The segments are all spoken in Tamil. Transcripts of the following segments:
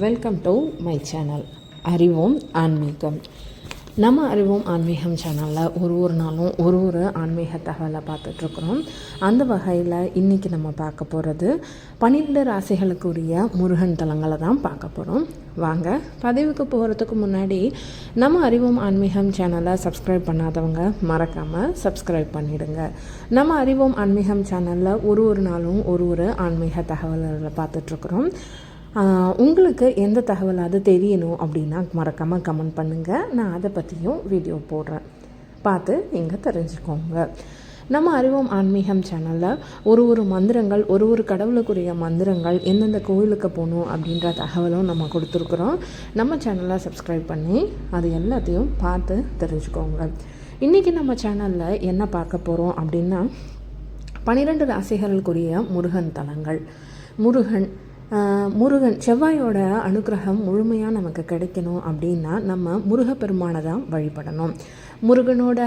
வெல்கம் டு மை சேனல் அறிவோம் ஆன்மீகம் நம்ம அறிவோம் ஆன்மீகம் சேனலில் ஒரு ஒரு நாளும் ஒரு ஒரு ஆன்மீக தகவலை பார்த்துட்ருக்குறோம். அந்த வகையில் இன்றைக்கி நம்ம பார்க்க போகிறது பன்னிரெண்டு ராசிகளுக்குரிய முருகன் தலங்களை தான் பார்க்க போகிறோம் வாங்க பதிவுக்கு போகிறதுக்கு முன்னாடி நம்ம அறிவோம் ஆன்மீகம் சேனலை சப்ஸ்கிரைப் பண்ணாதவங்க மறக்காமல் சப்ஸ்கிரைப் பண்ணிடுங்க. நம்ம அறிவோம் ஆன்மீகம் சேனலில் ஒரு ஒரு நாளும் ஒரு ஒரு ஆன்மீக தகவல்களை பார்த்துட்ருக்குறோம். உங்களுக்கு எந்த தகவலாவது தெரியணும் அப்படின்னா மறக்காமல் கமெண்ட் பண்ணுங்கள் நான் அதை பற்றியும் வீடியோ போடுறேன். பார்த்து நீங்கள் தெரிஞ்சுக்கோங்க. நம்ம அறிவோம் ஆன்மீகம் சேனலில் ஒரு ஒரு மந்திரங்கள் ஒரு ஒரு கடவுளுக்குரிய மந்திரங்கள் எந்தெந்த கோயிலுக்கு போகணும் அப்படின்ற தகவலும் நம்ம கொடுத்துருக்குறோம். நம்ம சேனலை சப்ஸ்கிரைப் பண்ணி அது எல்லாத்தையும் பார்த்து தெரிஞ்சுக்கோங்க. இன்றைக்கி நம்ம சேனலில் என்ன பார்க்க போகிறோம் அப்படின்னா பன்னிரெண்டு ராசிகளுக்குரிய முருகன் தலங்கள். முருகன் முருகன் செவ்வாயோட அனுக்கிரகம் முழுமையாக நமக்கு கிடைக்கணும் அப்படின்னா நம்ம முருகப்பெருமானை தான் வழிபடணும். முருகனோட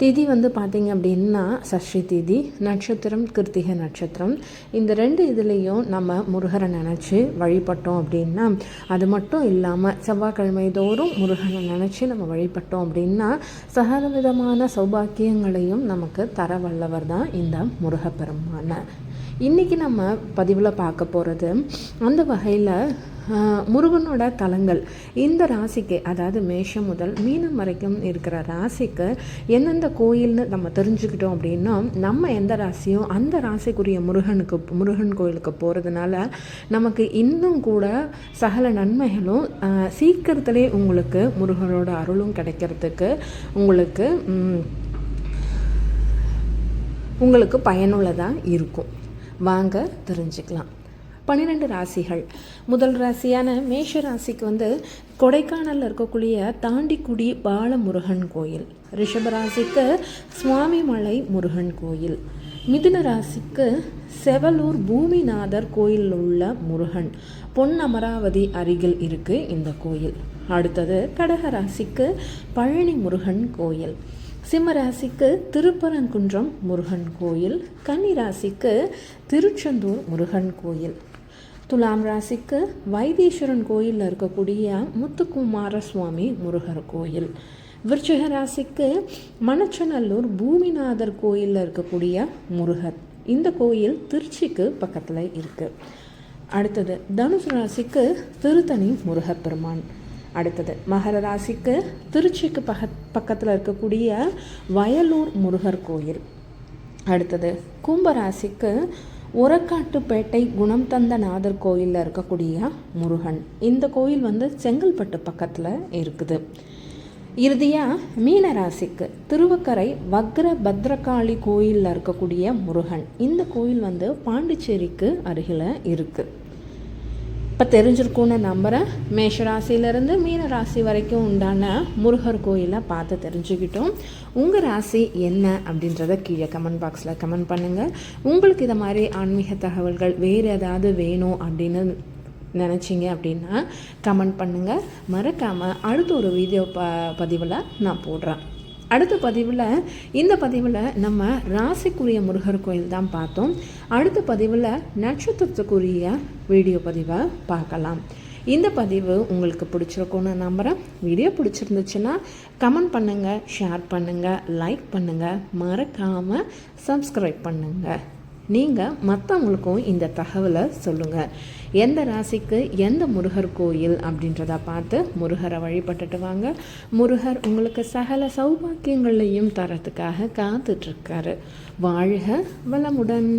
திதி வந்து பார்த்திங்க அப்படின்னா சஷ்டி திதி நட்சத்திரம் கிருத்திகை நட்சத்திரம். இந்த ரெண்டு இதுலேயும் நம்ம முருகரை நினச்சி வழிபட்டோம் அப்படின்னா அது மட்டும் இல்லாமல் செவ்வாய்க்கிழமை தோறும் முருகனை நினச்சி நம்ம வழிபட்டோம் அப்படின்னா சகல விதமான சௌபாக்கியங்களையும் நமக்கு தர வல்லவர் தான் இந்த முருகப்பெருமான. இன்றைக்கி நம்ம பதிவில் பார்க்க போகிறது அந்த வகையில் முருகனோட தலங்கள். இந்த ராசிக்கு அதாவது மேஷம் முதல் மீனம் வரைக்கும் இருக்கிற ராசிக்கு எந்தெந்த கோயில்னு நம்ம தெரிஞ்சுக்கிட்டோம் அப்படின்னா நம்ம எந்த ராசியோ அந்த ராசிக்குரிய முருகனுக்கு முருகன் கோயிலுக்கு போகிறதுனால நமக்கு இன்னும் கூட சகல நன்மைகளும் சீக்கிரத்திலே உங்களுக்கு முருகனோட அருளும் கிடைக்கிறதுக்கு உங்களுக்கு உங்களுக்கு பயனுள்ளதாக இருக்கும். வாங்க தெரிஞ்சுக்கலாம். பன்னிரெண்டு ராசிகள். முதல் ராசியான மேஷ ராசிக்கு வந்து கொடைக்கானலில் இருக்கக்கூடிய தாண்டிக்குடி பாலமுருகன் கோயில். ரிஷப ராசிக்கு சுவாமிமலை முருகன் கோயில். மிதுன ராசிக்கு செவலூர் பூமிநாதர் கோயிலில் உள்ள முருகன். பொன் அமராவதி அருகில் இருக்குது இந்த கோயில். அடுத்தது கடக ராசிக்கு பழனி முருகன் கோயில். சிம்மராசிக்கு திருப்பரங்குன்றம் முருகன் கோயில் கன்னிராசிக்கு திருச்செந்தூர் முருகன் கோயில். துலாம் ராசிக்கு வைத்தீஸ்வரன் கோயிலில் இருக்கக்கூடிய முத்துக்குமார சுவாமி முருகர் கோயில். விருச்சிக ராசிக்கு மணச்சநல்லூர் பூமிநாதர் கோயிலில் இருக்கக்கூடிய முருகர். இந்த கோயில் திருச்சிக்கு பக்கத்தில் இருக்குது அடுத்தது தனுசு ராசிக்கு திருத்தணி முருகப்பெருமான் அடுத்தது. மகர ராசிக்கு திருச்சிக்கு பக்க பக்கத்தில் இருக்கக்கூடிய வயலூர் முருகர் கோயில். அடுத்தது கும்பராசிக்கு உரக்காட்டுப்பேட்டை குணம் தந்த நாதர் கோயிலில் இருக்கக்கூடிய முருகன். இந்த கோயில் வந்து செங்கல்பட்டு பக்கத்தில் இருக்குது. இறுதியாக மீனராசிக்கு திருவக்கரை வக்ர பத்ரகாளி கோயிலில் இருக்கக்கூடிய முருகன். இந்த கோயில் வந்து பாண்டிச்சேரிக்கு அருகில் இருக்குது இப்போ தெரிஞ்சிருக்கும்னு நம்புகிறேன் மேஷராசியிலேருந்து மீன ராசி வரைக்கும் உண்டான முருகர் கோயிலை பார்த்து தெரிஞ்சுக்கிட்டோம். உங்கள் ராசி என்ன அப்படின்றத கீழே கமெண்ட் பாக்ஸில் கமெண்ட் பண்ணுங்கள் உங்களுக்கு இதை மாதிரி ஆன்மீக தகவல்கள் வேறு ஏதாவது வேணும் அப்படின்னு நினச்சிங்க அப்படின்னா கமெண்ட் பண்ணுங்கள் மறக்காமல் அடுத்த ஒரு வீடியோ ப பதிவில் நான் போடுறேன். அடுத்த பதிவில் இந்த பதிவில் நம்ம ராசிக்குரிய முருகர் கோயில் தான் பார்த்தோம். அடுத்த பதிவில் நட்சத்திரத்துக்குரிய வீடியோ பதிவை பார்க்கலாம். இந்த பதிவு உங்களுக்கு பிடிச்சிருக்கும்னு நம்புகிறேன் வீடியோ பிடிச்சிருந்துச்சுன்னா கமெண்ட் பண்ணுங்கள் ஷேர் பண்ணுங்கள் லைக் பண்ணுங்கள் மறக்காமல் சப்ஸ்கிரைப் பண்ணுங்கள் நீங்கள் மற்றவங்களுக்கும் இந்த தகவலை சொல்லுங்கள் எந்த ராசிக்கு எந்த முருகர் கோயில் அப்படின்றத பார்த்து முருகரை வழிபட்டுட்டு வாங்க. முருகர் உங்களுக்கு சகல சௌபாக்கியங்களையும் தரத்துக்காக காத்துட்ருக்காரு வாழ்க வளமுடன்.